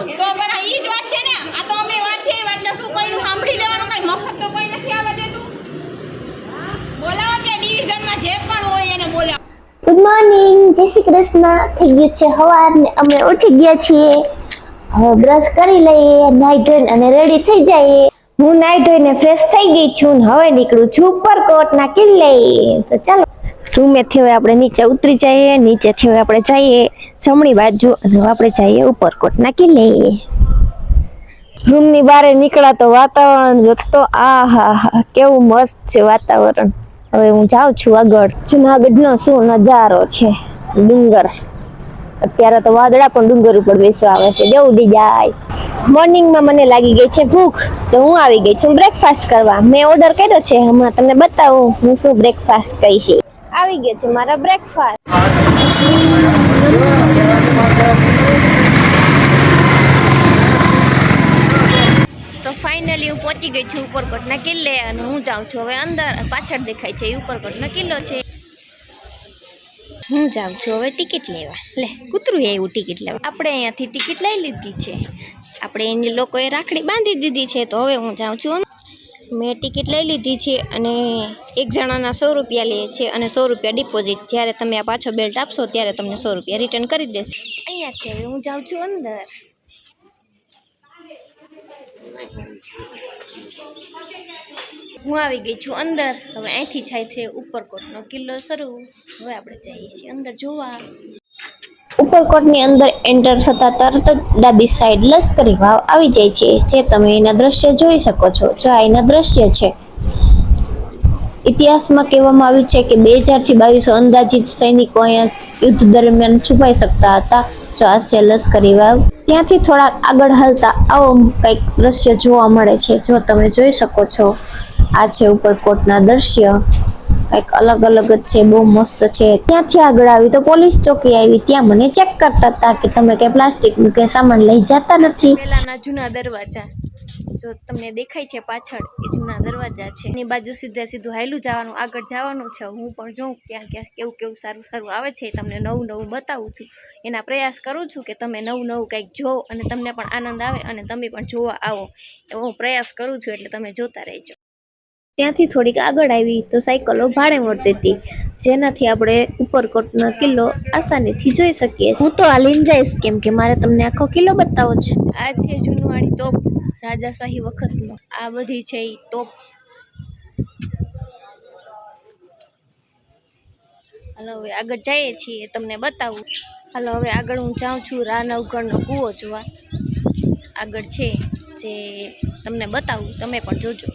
તો પણ ઈ જ વાત છે ને, આ તો અમે વાત છે વાતને શું કોઈનું સાંભળી લેવાનું કઈ મફત તો કોઈ નથી આવવા દેતું. બોલાવો ત્યાં ડિવિઝનમાં જે પણ હોય એને બોલાવો. ગુડ મોર્નિંગ જય શ્રી કૃષ્ણ. થઈ ગયું છે સવાર ને અમે ઉઠી ગયા છીએ. હવે બ્રશ કરી લઈએ નાઈ ધોઈને અને રેડી થઈ જઈએ. હું નાઈ ધોઈને ફ્રેશ થઈ ગઈ છું ને હવે નીકળું છું ઉપરકોટ ના કિલ્લે. તો ચાલો. રૂમેથી હવે આપણે નીચે ઉતરી જઈએ, નીચેથી હવે આપણે જઈએ. જમણી બાજુ અને આપણે જઈએ ઉપરકોટ ના કિલ્લે. રૂમની બહાર નીકળ્યા તો વાતાવરણ જોતો આ હા હા કેવું મસ્ત છે વાતાવરણ. હવે હું જાઉં છું આગળ. જુનાગઢનો શું નજારો છે? ડુંગર. અત્યારે તો વાદળા પણ ડુંગર ઉપર બેસવા આવે છે. જવું ઉડી જાય. મોર્નિંગમાં મને લાગી ગઈ છે ભૂખ, તો હું આવી ગઈ છું બ્રેકફાસ્ટ કરવા. મેં ઓર્ડર કર્યો છે. હમણાં તમને બતાવું હું શું બ્રેકફાસ્ટ કરી છે આવી ગયા છે મારા બ્રેકફાસ્ટ તો ફાઇનલી હું પહોંચી ગઈ છું ઉપરકોટના કિલ્લે અને હું જાઉં છું હવે અંદર. પાછળ દેખાય છે ઉપરકોટનો કિલ્લો છે. હું જાઉં છું હવે ટિકિટ લેવા. લે, કૂતરું એવું ટિકિટ લેવા. આપણે અહીંયાથી ટિકિટ લઈ લીધી છે. આપણે એની લોકોએ રાખડી બાંધી દીધી છે તો હવે હું જાઉં છું મેં ટિકિટ લઈ લીધી છે અને એક જણાના સો રૂપિયા લે છે અને સો રૂપિયા ડિપોઝિટ. જ્યારે તમે આ પાછો બેલ્ટ આપશો ત્યારે તમને સો રૂપિયા રિટર્ન કરી દેશે. અહીંયાથી હવે હું જાઉં છું અંદર. હું આવી ગઈ છું અંદર. હવે અહીંથી જાય છે ઉપરકોટનો કિલ્લો શરૂ. હવે આપણે જઈએ છીએ અંદર જોવા. ઉપરકોટની અંદર એન્ટર થતા તરત જ ડાબી સાઈડ લશ્કરી વાવ આવી જાય છે, જે તમે એના દ્રશ્ય જોઈ શકો છો. જો આ એના દ્રશ્ય છે, ઇતિહાસમાં કહેવામાં આવ્યું છે કે બે હજારથી બાવીસો અંદાજિત સૈનિકો અહીંયા યુદ્ધ દરમિયાન છુપાઈ શકતા હતા. જો આ છે લશ્કરી વાવ, ત્યાંથી થોડાક આગળ હાલતા આવો કંઈક દ્રશ્ય જોવા મળે છે. જો તમે જોઈ શકો છો, આ છે ઉપરકોટના દ્રશ્ય. કંઈક અલગ અલગ જ છે, બહુ મસ્ત છે. ત્યાંથી આગળ આવી તો પોલીસ ચોકી આવી. ત્યાં મને ચેક કરતા હતા કે તમે કઈ પ્લાસ્ટિકનું કે સામાન લઈ જતા નથી. પેલાના જૂના દરવાજા. જો તમને દેખાય છે પાછળ, એ જૂના દરવાજા છે. એની બાજુ સીધે સીધું હાયલું જવાનું, આગળ જવાનું છે. હું પણ જોઉં ક્યાં ક્યાં કેવું કેવું સારું સારું આવે છે તમને નવું નવું બતાવું છું. એના પ્રયાસ કરું છું કે તમે નવું નવું કંઈક જોવો અને તમને પણ આનંદ આવે અને તમે પણ જોવા આવો. એવો પ્રયાસ કરું છું એટલે તમે જોતા રહેજો. ત્યાંથી થોડીક આગળ આવી તો સાયકલો ભાડે મળતી હતી. જેનાથી આપણે ઉપરકોટનો કિલ્લો આસાનીથી જોઈ શકીએ. હું તો હાલીને જઈશ કેમ કે મારે તમને આખો કિલ્લો બતાવો છે આ છે જૂનવાણી તોપ રાજાશાહી વખતનો. આ બધી છે એ તોપ. હાલો, હવે આગળ જઈએ છીએ, તમને બતાવું. હાલો, હવે આગળ હું જાઉં છું રાનવગઢનો કૂવો જોવા. આગળ છે જે તમને બતાવું, તમે પણ જોજો.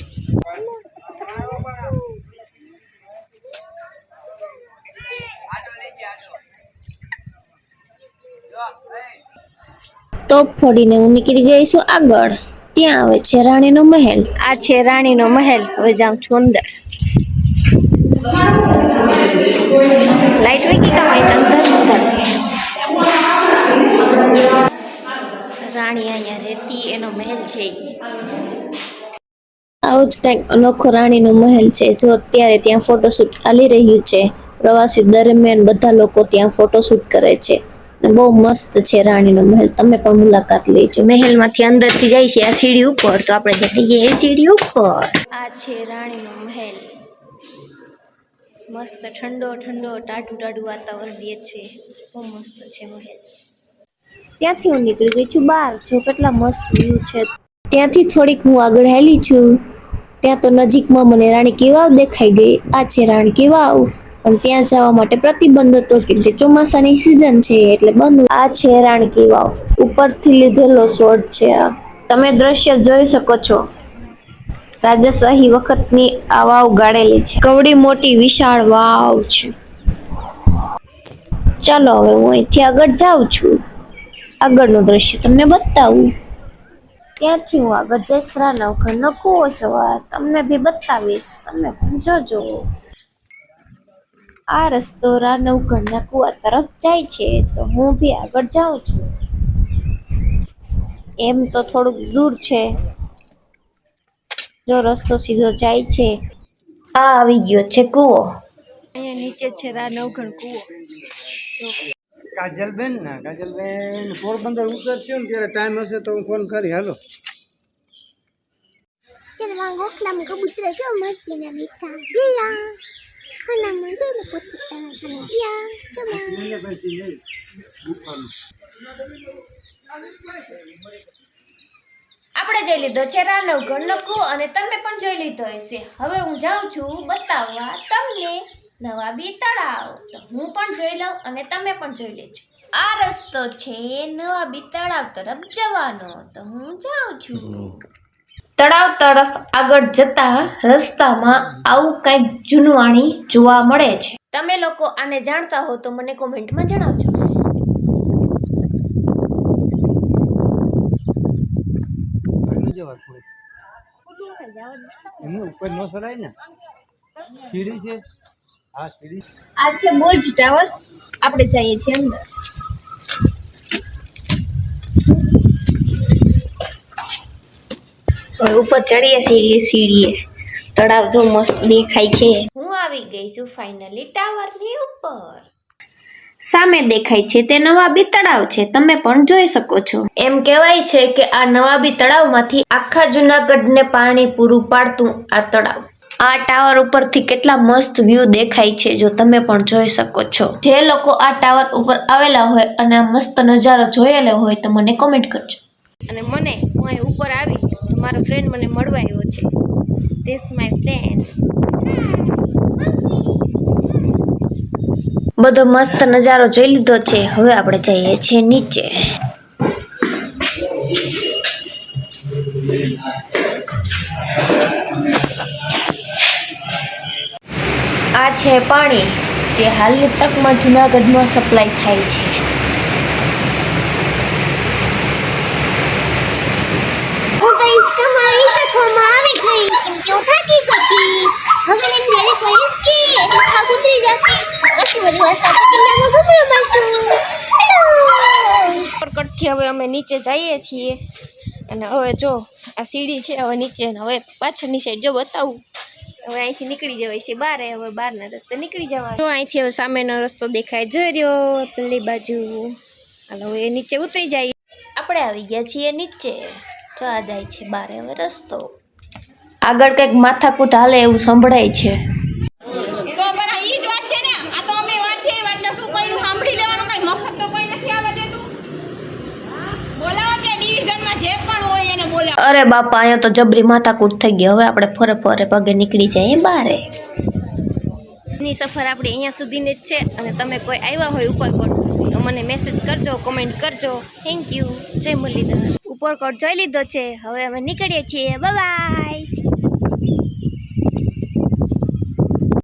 તોપ ફોડીને હું નીકળી ગઈ છું આગળ. ત્યાં આવે છે રાણીનો મહેલ. આ છે રાણીનો મહેલ. હવે જાઉં છું અંદર. લાઈટ વેકી ગઈ કામ અહીં અંદર રાણી અહીંયા રહેતી એનો મહેલ છે. આવું જ કંઈક અનોખો રાણીનો મહેલ છે. જો અત્યારે ત્યાં ફોટોશૂટ ચાલી રહ્યું છે. પ્રવાસી દરમિયાન બધા લોકો ત્યાં ફોટોશૂટ કરે છે. બહુ મસ્ત છે રાણીનો મહેલ. તમે પણ મુલાકાત લેજો. મહેલમાંથી અંદરથી જાય છે આ સીડી ઉપર. તો આપણે જઈએ સીડી ઉપર. આ છે રાણીનો મહેલ. મસ્ત ઠંડો ઠંડો ટાઢું ટાઢું વાતાવરણ દે છે. બહુ મસ્ત છે મહેલ. ત્યાંથી હું નીકળી ગઈ છું બહાર. જો કેટલા મસ્ત વ્યૂ છે. ત્યાંથી થોડીક હું આગળ હેલી છું. ત્યાં તો નજીકમાં મને રાણી કેવાવ દેખાઈ ગઈ. આ છે રાણી કેવાવ. પણ ત્યાં જવા માટે પ્રતિબંધ હતો કેમ કે ચોમાસાની સિઝન છે એટલે બંધ આ છે રાણી કેવાવ ઉપરથી લીધેલો શોટ છે આ. તમે દ્રશ્ય જોઈ શકો છો. રાજાશાહી વખતની આ વાવ ગાળેલી છે. કવડી મોટી વિશાળ વાવ છે. ચાલો હવે હું અહીંથી આગળ જાઉં છું. આગળનું દ્રશ્ય તમને બતાવું. ત્યાંથી હું આગળ જઈશ રાનવખંડનો કૂવો જોવા તમને બી બતાવીશ. તમે પણ જોજો. આ રસ્તો રા ઘરના કુવા તરફ જાય છે તો હું બી આગળ જાઉં છું. એમ તો થોડુંક દૂર છે. જો રસ્તો સીધો જાય છે આ આવી ગયો છે કૂવો. અહીંયા નીચે છે રા રાનવઘણ કૂવો. કાજલબેન ના કાજલબેન પોરબંદર ઉતરશે ને ત્યારે ટાઈમ હશે તો હું ફોન કરી હાલો. ચલ વાંગો કલામ કબૂતર કેવું મસ્તી ને બેઠા Hana mwenzewe pote sana sana. આપણે જોઈ લીધો છે રાનવ ગણનકુ અને તમે પણ જોઈ લીધો હશે. હવે હું જાઉં છું બતાવવા તમને નવા બી તળાવ. તો હું પણ જોઈ લઉં અને તમે પણ જોઈ લેજો. આ રસ્તો છે નવા બી તળાવ તરફ જવાનો. તો હું જાઉં છું. તળાવ તરફ આગળ જતા રસ્તામાં આવું કંઈક જૂનવાણી જોવા મળે છે. તમે લોકો આને જાણતા હો તો મને કોમેન્ટમાં જણાવજો. ઘરનું જવા થોડી એમને ઉપર ન સરાય ને. સીડી છે. હા સીડી આ છે બુર્જ ટાવર. આપણે જઈએ છીએ અંદર હવે ઉપર ચડીએ છીએ સીડીએ. તળાવ જો મસ્ત દેખાય છે. હું આવી ગઈ છું ફાઇનલી ટાવરની ઉપર. સામે દેખાય છે તે નવાબી તળાવ છે. તમે પણ જોઈ શકો છો. એમ કહેવાય છે કે આ નવાબી તળાવમાંથી આખા જુનાગઢને પાણી પૂરું પાડતું આ તળાવ. આ ટાવર ઉપરથી કેટલા મસ્ત વ્યૂ દેખાય છે જો તમે પણ જોઈ શકો છો. જે લોકો આ ટાવર ઉપર આવેલા હોય અને આ મસ્ત નજારો જોયેલો હોય તો મને કોમેન્ટ કરજો. અને મને, હું અહીં ઉપર આવી, તો મારો ફ્રેન્ડ મને મળવા આવ્યો છે. ધીસ માય ફ્રેન્ડ બધો મસ્ત નજારો જોઈ લીધો છે. હવે આપણે જઈએ છીએ નીચે. આ છે પાણી, જે હાલની તકમાં જુનાગઢમાં સપ્લાય થાય છે. ઉપરકટથી હવે અમે નીચે જઈએ છીએ. અને હવે જો, આ સીડી છે હવે નીચે હવે પાછળની સાઈડ જો બતાવું. હવે અહીંથી નીકળી જવાય છે બારે, હવે બહારના રસ્તે નીકળી જવા જો અહીંથી હવે સામેનો રસ્તો દેખાય. જોઈ રહ્યો પેલી બાજુ. હાલો હવે નીચે ઉતરી જાય. આપણે આવી ગયા છીએ નીચે. જો આ જાય છે બારે હવે રસ્તો. આગળ કંઈક માથાકૂટ હાલે એવું સંભળાય છે તો બરા ઈ જ વાત છે ને આ તો અમે વાત છે એ વાતને શું કોઈનું સાંભળી લેવાનું કઈ મફત તો કોઈ નથી આવવા દેતું બોલાવો ત્યાં ડિવિઝનમાં જે પણ હોય એને બોલાવો અરે બાપા, અહીંયા તો જબરી માથાકૂટ થઈ ગઈ. હવે આપણે ફરે ફરે પગે નીકળી જઈએ બારે. ની સફર આપણી અહીંયા સુધીની જ છે અને તમે કોઈ આવ્યા હોય ઉપરકોટ, તો મને મેસેજ કરજો કોમેન્ટ કરજો. થેન્ક યુ જય મુરલીધર. ઉપરકોટ જોઈ લીધો છે. હવે અમે નીકળીએ છીએ. બાય